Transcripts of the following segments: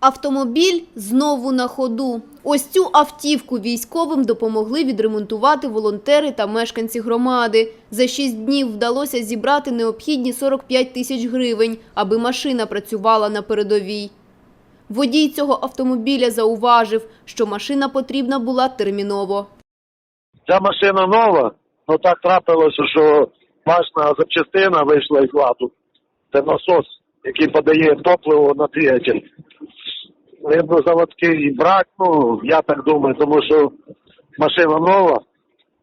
Автомобіль знову на ходу. Ось цю автівку військовим допомогли відремонтувати волонтери та мешканці громади. За шість днів вдалося зібрати необхідні 45 тисяч гривень, аби машина працювала на передовій. Водій цього автомобіля зауважив, що машина потрібна була терміново. Ця машина нова, ну так трапилося, що важна запчастина вийшла із ладу. Це насос, який подає топливо на двигатель. Видно, заводський брак, ну, я так думаю, тому що машина нова,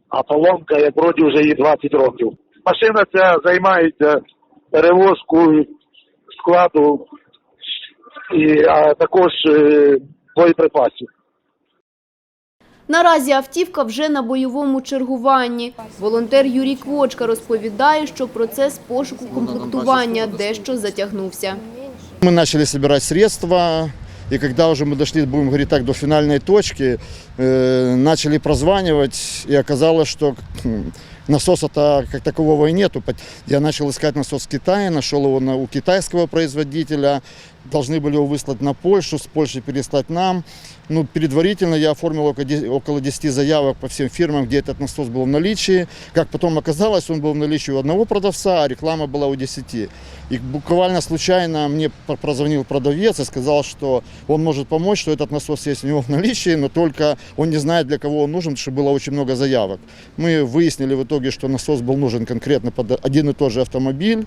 а поломка, як вроді, вже їй 20 років. Машина ця займається перевозкою складу і а також е, боєприпасів. Наразі автівка вже на бойовому чергуванні. Волонтер Юрій Квочка розповідає, що процес пошуку комплектування дещо затягнувся. Мы начали собирать средства, и когда уже мы дошли, будем говорить так, до финальной точки, э, начали прозванивать, и оказалось, что насоса-то как такового и нету. Я начал искать насос в Китае, нашел его на, у китайского производителя, должны были его выслать на Польшу, с Польши переслать нам. Ну, предварительно я оформил около де- около 10 заявок по всем фирмам, где этот насос был в наличии. Как потом оказалось, он был в наличии у одного продавца, а реклама была у 10. И буквально случайно мне пр- прозвонил продавец и сказал, что он может помочь, что этот насос есть у него в наличии, но только он не знает, для кого он нужен, потому что было очень много заявок. Мы выяснили в итоге, что насос был нужен конкретно под один и тот же автомобиль.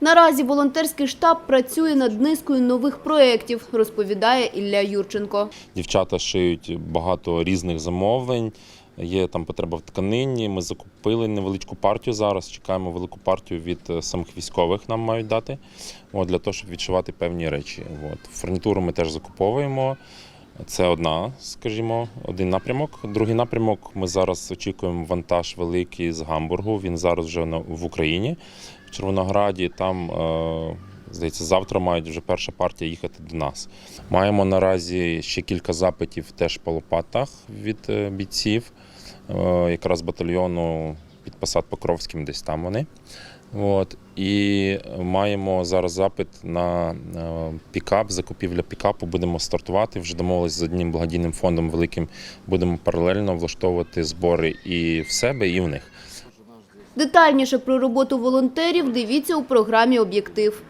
Наразі волонтерський штаб працює над низкою нових проєктів, розповідає Ілля Юрченко. Дівчата шиють багато різних замовлень. Є там потреба в тканині. Ми закупили невеличку партію зараз. Чекаємо велику партію від е, самих військових. Нам мають дати от, для того, щоб відшивати певні речі. От. Фурнітуру ми теж закуповуємо. Це одна, скажімо, один напрямок. Другий напрямок ми зараз очікуємо вантаж великий з Гамбургу. Він зараз вже в Україні, в Червонограді. Там, е, здається, завтра мають вже перша партія їхати до нас. Маємо наразі ще кілька запитів теж по лопатах від е, бійців, е, якраз батальйону під Посад Покровським, десь там вони. От. І маємо зараз запит на е, пікап, закупівля пікапу. Будемо стартувати. Вже домовились з одним благодійним фондом великим. Будемо паралельно влаштовувати збори і в себе, і в них. Детальніше про роботу волонтерів дивіться у програмі «Об'єктив».